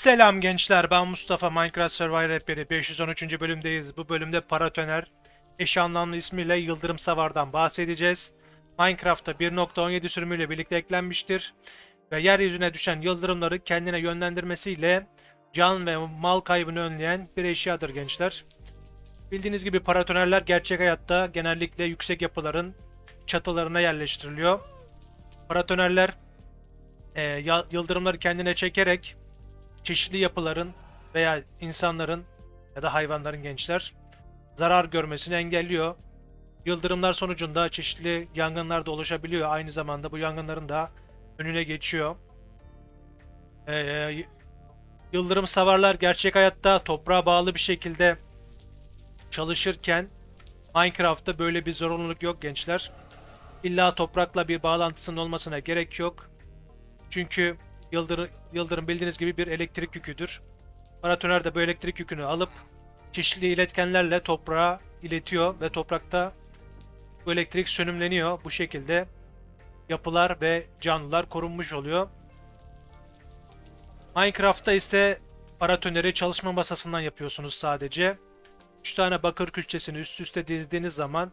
Selam gençler ben Mustafa Minecraft Survivor Rehberi 513. bölümdeyiz. Bu bölümde Paratoner eş anlamlı ismiyle Yıldırım Savar'dan bahsedeceğiz. Minecraft'ta 1.17 sürümüyle birlikte eklenmiştir. Ve yeryüzüne düşen yıldırımları kendine yönlendirmesiyle can ve mal kaybını önleyen bir eşyadır gençler. Bildiğiniz gibi paratonerler gerçek hayatta genellikle yüksek yapıların çatılarına yerleştiriliyor. Paratonerler e, yıldırımları kendine çekerek çeşitli yapıların veya insanların ya da hayvanların gençler zarar görmesini engelliyor. Yıldırımlar sonucunda çeşitli yangınlar da oluşabiliyor. Aynı zamanda bu yangınların da önüne geçiyor. Ee, yıldırım savarlar gerçek hayatta toprağa bağlı bir şekilde çalışırken Minecraft'ta böyle bir zorunluluk yok gençler. İlla toprakla bir bağlantısının olmasına gerek yok. Çünkü yıldırım, yıldırım bildiğiniz gibi bir elektrik yüküdür. Paratoner de bu elektrik yükünü alıp çeşitli iletkenlerle toprağa iletiyor ve toprakta bu elektrik sönümleniyor. Bu şekilde yapılar ve canlılar korunmuş oluyor. Minecraft'ta ise paratoneri çalışma masasından yapıyorsunuz sadece. 3 tane bakır külçesini üst üste dizdiğiniz zaman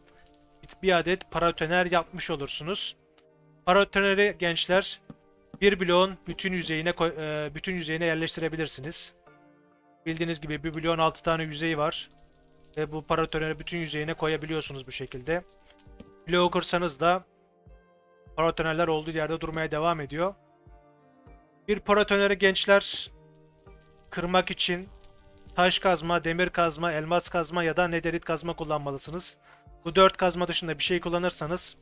bir adet paratoner yapmış olursunuz. Paratoneri gençler bir bloğun bütün yüzeyine e, bütün yüzeyine yerleştirebilirsiniz. Bildiğiniz gibi bir bloğun 6 tane yüzeyi var. Ve bu paratoneri bütün yüzeyine koyabiliyorsunuz bu şekilde. Bloğu kırsanız da paratonerler olduğu yerde durmaya devam ediyor. Bir paratoneri gençler kırmak için taş kazma, demir kazma, elmas kazma ya da nederit kazma kullanmalısınız. Bu dört kazma dışında bir şey kullanırsanız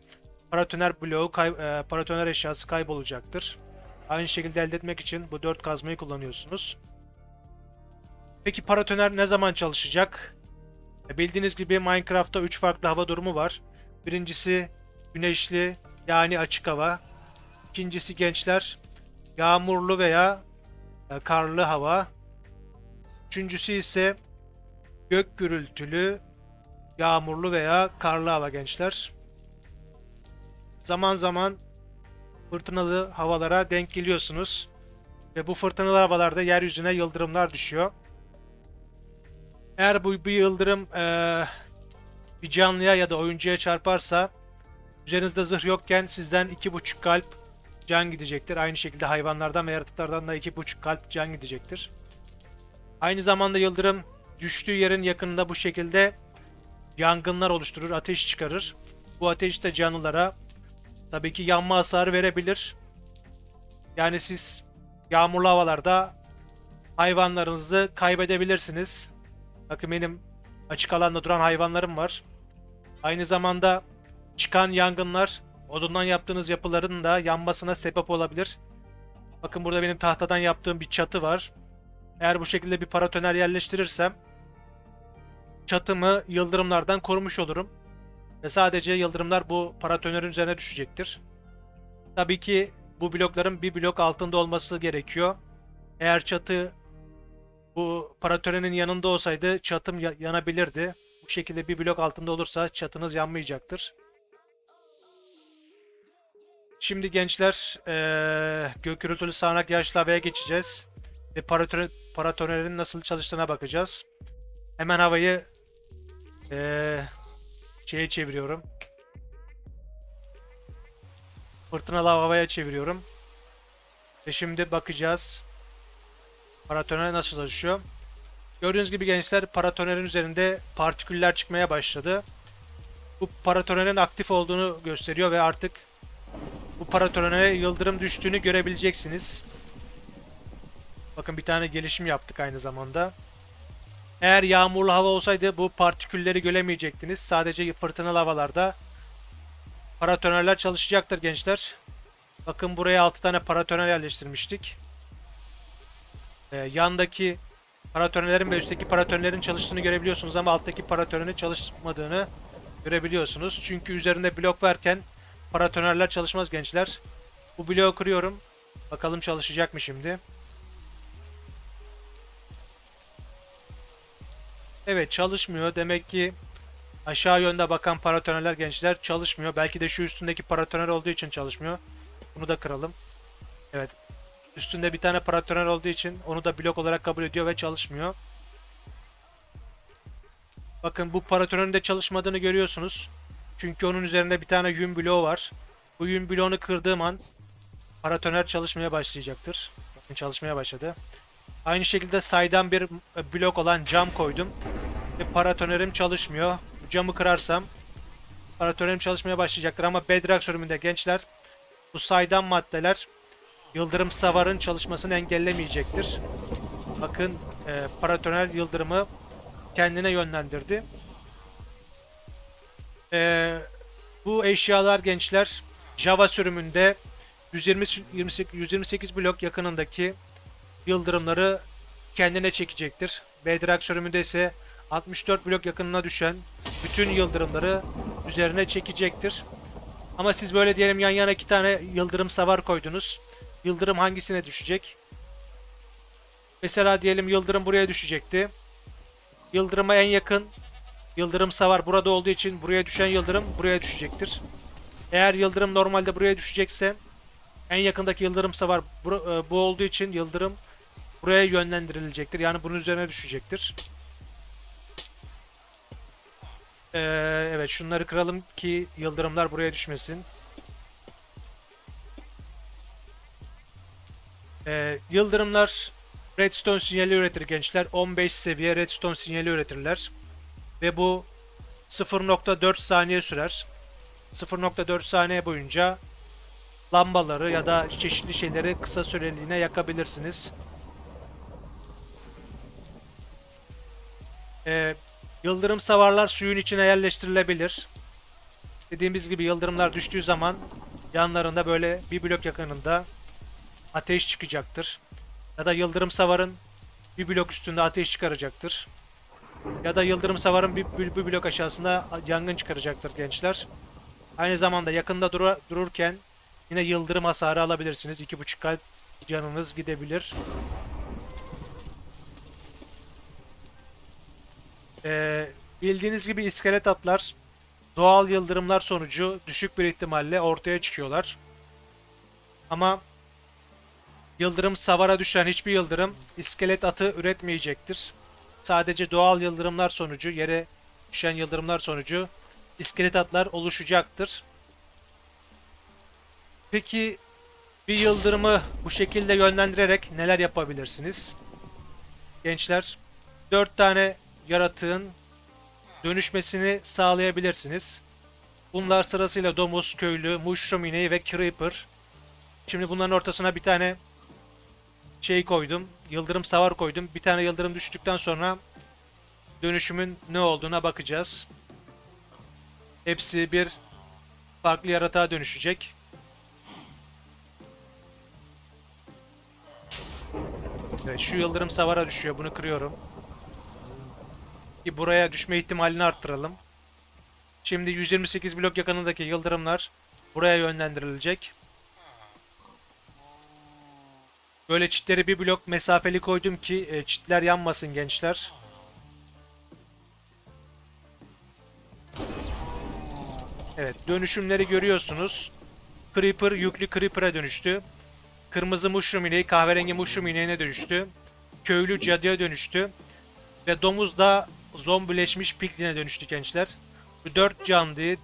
paratoner bloğu, kay, e, paratoner eşyası kaybolacaktır. Aynı şekilde elde etmek için bu dört kazmayı kullanıyorsunuz. Peki paratoner ne zaman çalışacak? E, Bildiğiniz gibi Minecraft'ta 3 farklı hava durumu var. Birincisi güneşli yani açık hava. İkincisi gençler yağmurlu veya e, karlı hava. Üçüncüsü ise gök gürültülü, yağmurlu veya karlı hava gençler. Zaman zaman fırtınalı havalara denk geliyorsunuz. Ve bu fırtınalı havalarda yeryüzüne yıldırımlar düşüyor. Eğer bu bir yıldırım eee, bir canlıya ya da oyuncuya çarparsa üzerinizde zırh yokken sizden 2.5 kalp can gidecektir. Aynı şekilde hayvanlardan ve yaratıklardan da 2.5 kalp can gidecektir. Aynı zamanda yıldırım düştüğü yerin yakınında bu şekilde yangınlar oluşturur, ateş çıkarır. Bu ateş de canlılara tabii ki yanma hasarı verebilir. Yani siz yağmurlu havalarda hayvanlarınızı kaybedebilirsiniz. Bakın benim açık alanda duran hayvanlarım var. Aynı zamanda çıkan yangınlar odundan yaptığınız yapıların da yanmasına sebep olabilir. Bakın burada benim tahtadan yaptığım bir çatı var. Eğer bu şekilde bir paratoner yerleştirirsem çatımı yıldırımlardan korumuş olurum. Ve sadece yıldırımlar bu paratonerin üzerine düşecektir. Tabii ki bu blokların bir blok altında olması gerekiyor. Eğer çatı bu paratonerin yanında olsaydı çatım ya- yanabilirdi. Bu şekilde bir blok altında olursa çatınız yanmayacaktır. Şimdi gençler eee gök gürültülü sağanak yağışlı havaya geçeceğiz. Ve paratone- paratonerin nasıl çalıştığına bakacağız. Hemen havayı eee şeye çeviriyorum. Fırtınalı havaya çeviriyorum. Ve şimdi bakacağız. Paratoner nasıl çalışıyor? Gördüğünüz gibi gençler paratonerin üzerinde partiküller çıkmaya başladı. Bu paratonerin aktif olduğunu gösteriyor ve artık bu paratonere yıldırım düştüğünü görebileceksiniz. Bakın bir tane gelişim yaptık aynı zamanda. Eğer yağmurlu hava olsaydı bu partikülleri göremeyecektiniz. Sadece fırtınalı havalarda paratonerler çalışacaktır gençler. Bakın buraya 6 tane paratoner yerleştirmiştik. Ee, yandaki paratonerlerin ve üstteki paratonerlerin çalıştığını görebiliyorsunuz ama alttaki paratonerin çalışmadığını görebiliyorsunuz. Çünkü üzerinde blok varken paratonerler çalışmaz gençler. Bu bloğu kırıyorum. Bakalım çalışacak mı şimdi? Evet çalışmıyor. Demek ki aşağı yönde bakan paratonerler gençler çalışmıyor. Belki de şu üstündeki paratoner olduğu için çalışmıyor. Bunu da kıralım. Evet. üstünde bir tane paratoner olduğu için onu da blok olarak kabul ediyor ve çalışmıyor. Bakın bu paratonerin de çalışmadığını görüyorsunuz. Çünkü onun üzerinde bir tane yün bloğu var. Bu yün bloğunu kırdığım an paratoner çalışmaya başlayacaktır. Bakın çalışmaya başladı. Aynı şekilde saydam bir blok olan cam koydum. Paratonerim çalışmıyor. Camı kırarsam paratonerim çalışmaya başlayacaktır ama Bedrock sürümünde gençler bu saydam maddeler yıldırım savarın çalışmasını engellemeyecektir. Bakın e, paratoner yıldırımı kendine yönlendirdi. E, bu eşyalar gençler Java sürümünde 120 28, 128 blok yakınındaki yıldırımları kendine çekecektir. Bedrock sürümünde ise 64 blok yakınına düşen bütün yıldırımları üzerine çekecektir. Ama siz böyle diyelim yan yana iki tane yıldırım savar koydunuz. Yıldırım hangisine düşecek? Mesela diyelim yıldırım buraya düşecekti. Yıldırıma en yakın yıldırım savar burada olduğu için buraya düşen yıldırım buraya düşecektir. Eğer yıldırım normalde buraya düşecekse en yakındaki yıldırım savar e, bu olduğu için yıldırım buraya yönlendirilecektir. Yani bunun üzerine düşecektir. Ee, evet şunları kıralım ki yıldırımlar buraya düşmesin. Ee, yıldırımlar redstone sinyali üretir gençler. 15 seviye redstone sinyali üretirler. Ve bu 0.4 saniye sürer. 0.4 saniye boyunca lambaları ya da çeşitli şeyleri kısa süreliğine yakabilirsiniz. Ee, yıldırım savarlar suyun içine yerleştirilebilir. Dediğimiz gibi yıldırımlar düştüğü zaman yanlarında böyle bir blok yakınında ateş çıkacaktır. Ya da yıldırım savarın bir blok üstünde ateş çıkaracaktır. Ya da yıldırım savarın bir, bir, bir blok aşağısında yangın çıkaracaktır gençler. Aynı zamanda yakında dura- dururken yine yıldırım hasarı alabilirsiniz. 2.5 kalp canınız gidebilir. Ee, bildiğiniz gibi iskelet atlar doğal yıldırımlar sonucu düşük bir ihtimalle ortaya çıkıyorlar. Ama yıldırım savara düşen hiçbir yıldırım iskelet atı üretmeyecektir. Sadece doğal yıldırımlar sonucu yere düşen yıldırımlar sonucu iskelet atlar oluşacaktır. Peki bir yıldırımı bu şekilde yönlendirerek neler yapabilirsiniz? Gençler 4 tane yaratığın dönüşmesini sağlayabilirsiniz. Bunlar sırasıyla domuz, köylü, mushroom ineği ve creeper. Şimdi bunların ortasına bir tane şey koydum. Yıldırım savar koydum. Bir tane yıldırım düştükten sonra dönüşümün ne olduğuna bakacağız. Hepsi bir farklı yaratığa dönüşecek. Evet, şu yıldırım savara düşüyor. Bunu kırıyorum. Ki buraya düşme ihtimalini arttıralım. Şimdi 128 blok yakınındaki yıldırımlar buraya yönlendirilecek. Böyle çitleri bir blok mesafeli koydum ki e, çitler yanmasın gençler. Evet dönüşümleri görüyorsunuz. Creeper yüklü Creeper'a dönüştü. Kırmızı mushroom ineği kahverengi mushroom ineğine dönüştü. Köylü cadıya dönüştü. Ve domuz da zombileşmiş pikline dönüştü gençler. Bu dört canlıyı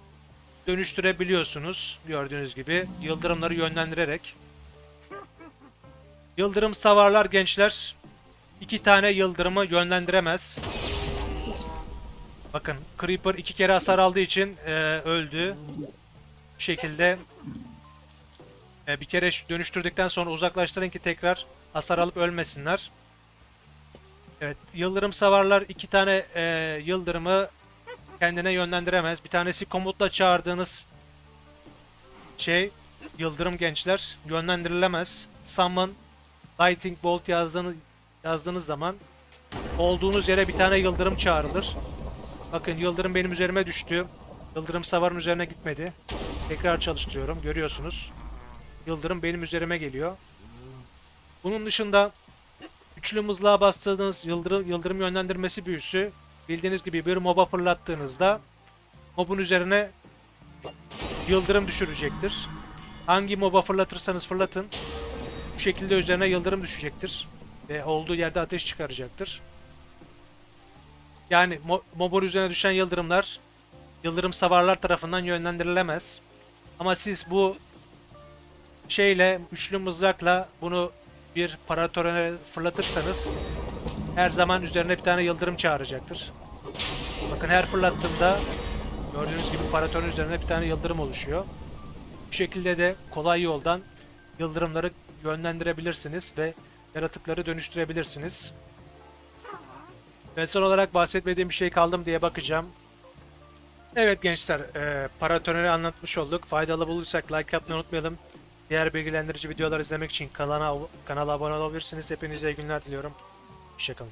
dönüştürebiliyorsunuz gördüğünüz gibi yıldırımları yönlendirerek. Yıldırım savarlar gençler iki tane yıldırımı yönlendiremez. Bakın Creeper iki kere hasar aldığı için e, öldü. Bu şekilde e, bir kere dönüştürdükten sonra uzaklaştırın ki tekrar hasar alıp ölmesinler. Evet, yıldırım savarlar iki tane e, yıldırımı kendine yönlendiremez. Bir tanesi komutla çağırdığınız şey yıldırım gençler yönlendirilemez. Summon Lightning Bolt yazdığınız, yazdığınız zaman olduğunuz yere bir tane yıldırım çağrılır. Bakın yıldırım benim üzerime düştü. Yıldırım savarın üzerine gitmedi. Tekrar çalıştırıyorum. Görüyorsunuz. Yıldırım benim üzerime geliyor. Bunun dışında Üçlü mızlığa bastırdığınız yıldırım, yıldırım yönlendirmesi büyüsü bildiğiniz gibi bir moba fırlattığınızda mobun üzerine yıldırım düşürecektir. Hangi moba fırlatırsanız fırlatın Bu şekilde üzerine yıldırım düşecektir. Ve olduğu yerde ateş çıkaracaktır. Yani mo- mobur üzerine düşen yıldırımlar yıldırım savarlar tarafından yönlendirilemez. Ama siz bu şeyle üçlü mızrakla bunu bir paratörene fırlatırsanız her zaman üzerine bir tane yıldırım çağıracaktır. Bakın her fırlattığımda gördüğünüz gibi paratörün üzerine bir tane yıldırım oluşuyor. Bu şekilde de kolay yoldan yıldırımları yönlendirebilirsiniz ve yaratıkları dönüştürebilirsiniz. Ve son olarak bahsetmediğim bir şey kaldım diye bakacağım. Evet gençler, e, paratöneri anlatmış olduk. Faydalı bulursak like atmayı unutmayalım. Diğer bilgilendirici videolar izlemek için kanala, kanala abone olabilirsiniz. Hepinize iyi günler diliyorum. Hoşçakalın.